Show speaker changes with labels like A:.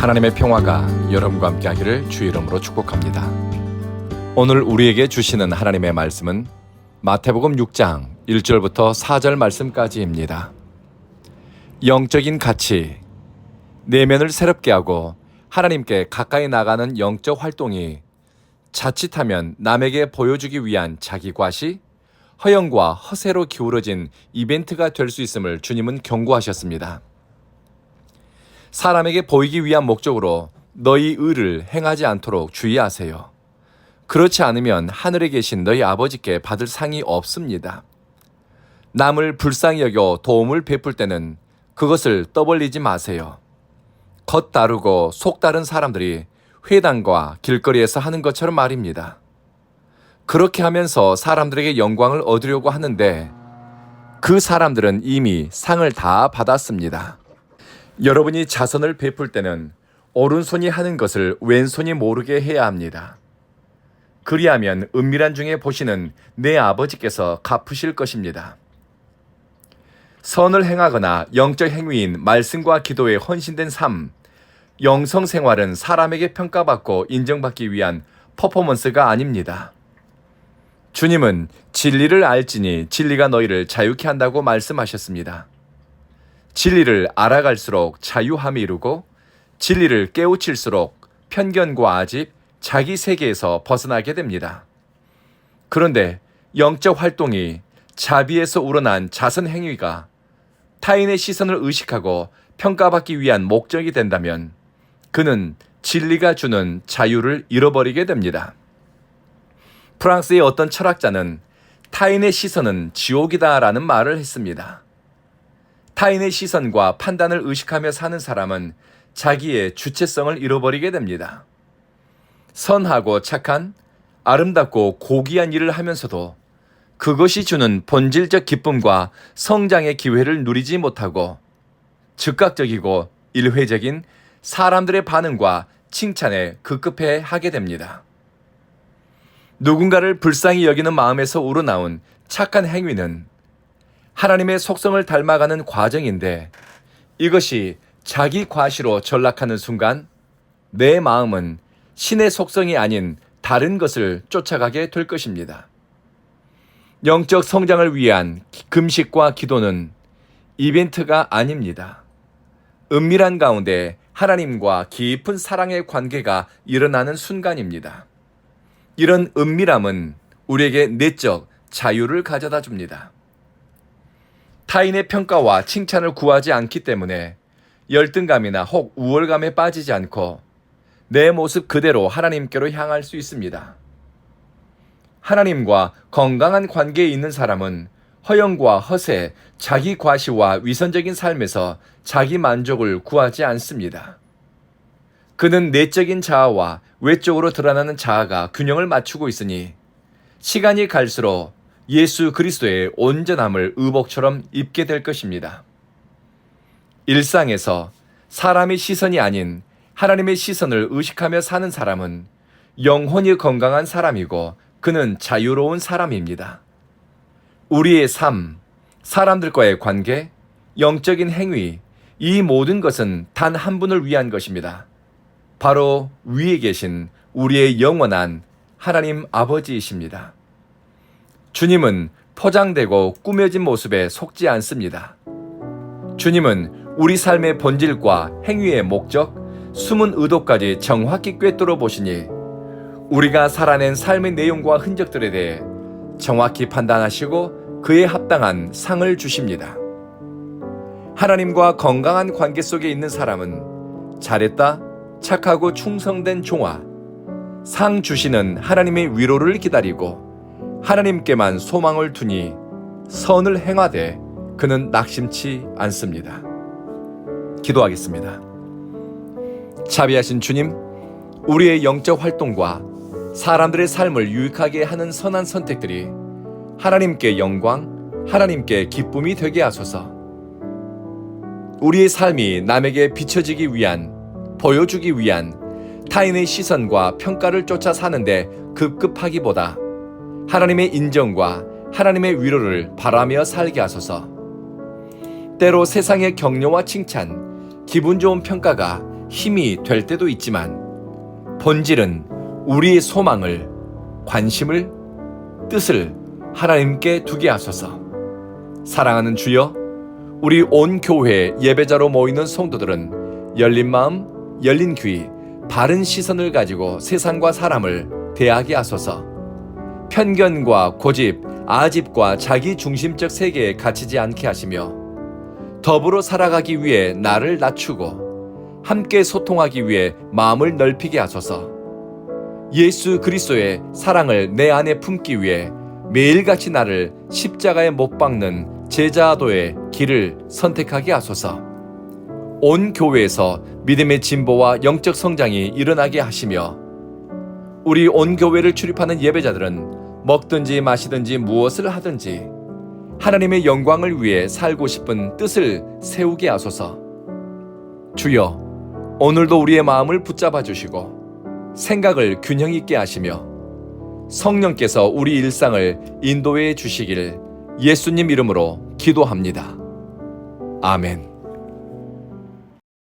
A: 하나님의 평화가 여러분과 함께 하기를 주 이름으로 축복합니다. 오늘 우리에게 주시는 하나님의 말씀은 마태복음 6장 1절부터 4절 말씀까지입니다. 영적인 가치, 내면을 새롭게 하고 하나님께 가까이 나가는 영적 활동이 자칫하면 남에게 보여주기 위한 자기 과시, 허영과 허세로 기울어진 이벤트가 될 수 있음을 주님은 경고하셨습니다. 사람에게 보이기 위한 목적으로 너희 의를 행하지 않도록 주의하세요. 그렇지 않으면 하늘에 계신 너희 아버지께 받을 상이 없습니다. 남을 불쌍히 여겨 도움을 베풀 때는 그것을 떠벌리지 마세요. 겉 다르고 속 다른 사람들이 회당과 길거리에서 하는 것처럼 말입니다. 그렇게 하면서 사람들에게 영광을 얻으려고 하는데 그 사람들은 이미 상을 다 받았습니다. 여러분이 자선을 베풀 때는 오른손이 하는 것을 왼손이 모르게 해야 합니다. 그리하면 은밀한 중에 보시는 내 아버지께서 갚으실 것입니다. 선을 행하거나 영적 행위인 말씀과 기도에 헌신된 삶, 영성 생활은 사람에게 평가받고 인정받기 위한 퍼포먼스가 아닙니다. 주님은 진리를 알지니 진리가 너희를 자유케 한다고 말씀하셨습니다. 진리를 알아갈수록 자유함이 이루고 진리를 깨우칠수록 편견과 아집, 자기 세계에서 벗어나게 됩니다. 그런데 영적 활동이 자비에서 우러난 자선 행위가 타인의 시선을 의식하고 평가받기 위한 목적이 된다면 그는 진리가 주는 자유를 잃어버리게 됩니다. 프랑스의 어떤 철학자는 타인의 시선은 지옥이다라는 말을 했습니다. 타인의 시선과 판단을 의식하며 사는 사람은 자기의 주체성을 잃어버리게 됩니다. 선하고 착한, 아름답고 고귀한 일을 하면서도 그것이 주는 본질적 기쁨과 성장의 기회를 누리지 못하고 즉각적이고 일회적인 사람들의 반응과 칭찬에 급급해 하게 됩니다. 누군가를 불쌍히 여기는 마음에서 우러나온 착한 행위는 하나님의 속성을 닮아가는 과정인데 이것이 자기 과시로 전락하는 순간 내 마음은 신의 속성이 아닌 다른 것을 쫓아가게 될 것입니다. 영적 성장을 위한 금식과 기도는 이벤트가 아닙니다. 은밀한 가운데 하나님과 깊은 사랑의 관계가 일어나는 순간입니다. 이런 은밀함은 우리에게 내적 자유를 가져다 줍니다. 타인의 평가와 칭찬을 구하지 않기 때문에 열등감이나 혹 우월감에 빠지지 않고 내 모습 그대로 하나님께로 향할 수 있습니다. 하나님과 건강한 관계에 있는 사람은 허영과 허세, 자기 과시와 위선적인 삶에서 자기 만족을 구하지 않습니다. 그는 내적인 자아와 외적으로 드러나는 자아가 균형을 맞추고 있으니 시간이 갈수록 예수 그리스도의 온전함을 의복처럼 입게 될 것입니다. 일상에서 사람의 시선이 아닌 하나님의 시선을 의식하며 사는 사람은 영혼이 건강한 사람이고 그는 자유로운 사람입니다. 우리의 삶, 사람들과의 관계, 영적인 행위, 이 모든 것은 단 한 분을 위한 것입니다. 바로 위에 계신 우리의 영원한 하나님 아버지이십니다. 주님은 포장되고 꾸며진 모습에 속지 않습니다. 주님은 우리 삶의 본질과 행위의 목적, 숨은 의도까지 정확히 꿰뚫어 보시니 우리가 살아낸 삶의 내용과 흔적들에 대해 정확히 판단하시고 그에 합당한 상을 주십니다. 하나님과 건강한 관계 속에 있는 사람은 잘했다, 착하고 충성된 종아, 상 주시는 하나님의 위로를 기다리고 하나님께만 소망을 두니 선을 행하되 그는 낙심치 않습니다. 기도하겠습니다. 자비하신 주님, 우리의 영적 활동과 사람들의 삶을 유익하게 하는 선한 선택들이 하나님께 영광, 하나님께 기쁨이 되게 하소서. 우리의 삶이 남에게 비춰지기 위한, 보여주기 위한 타인의 시선과 평가를 쫓아 사는데 급급하기보다 하나님의 인정과 하나님의 위로를 바라며 살게 하소서. 때로 세상의 격려와 칭찬, 기분 좋은 평가가 힘이 될 때도 있지만 본질은 우리의 소망을, 관심을, 뜻을 하나님께 두게 하소서. 사랑하는 주여, 우리 온 교회 예배자로 모이는 성도들은 열린 마음, 열린 귀, 바른 시선을 가지고 세상과 사람을 대하게 하소서. 편견과 고집, 아집과 자기 중심적 세계에 갇히지 않게 하시며 더불어 살아가기 위해 나를 낮추고 함께 소통하기 위해 마음을 넓히게 하소서. 예수 그리스도의 사랑을 내 안에 품기 위해 매일같이 나를 십자가에 못 박는 제자도의 길을 선택하게 하소서. 온 교회에서 믿음의 진보와 영적 성장이 일어나게 하시며 우리 온 교회를 출입하는 예배자들은 먹든지 마시든지 무엇을 하든지 하나님의 영광을 위해 살고 싶은 뜻을 세우게 하소서. 주여, 오늘도 우리의 마음을 붙잡아 주시고 생각을 균형 있게 하시며 성령께서 우리 일상을 인도해 주시기를 예수님 이름으로 기도합니다. 아멘.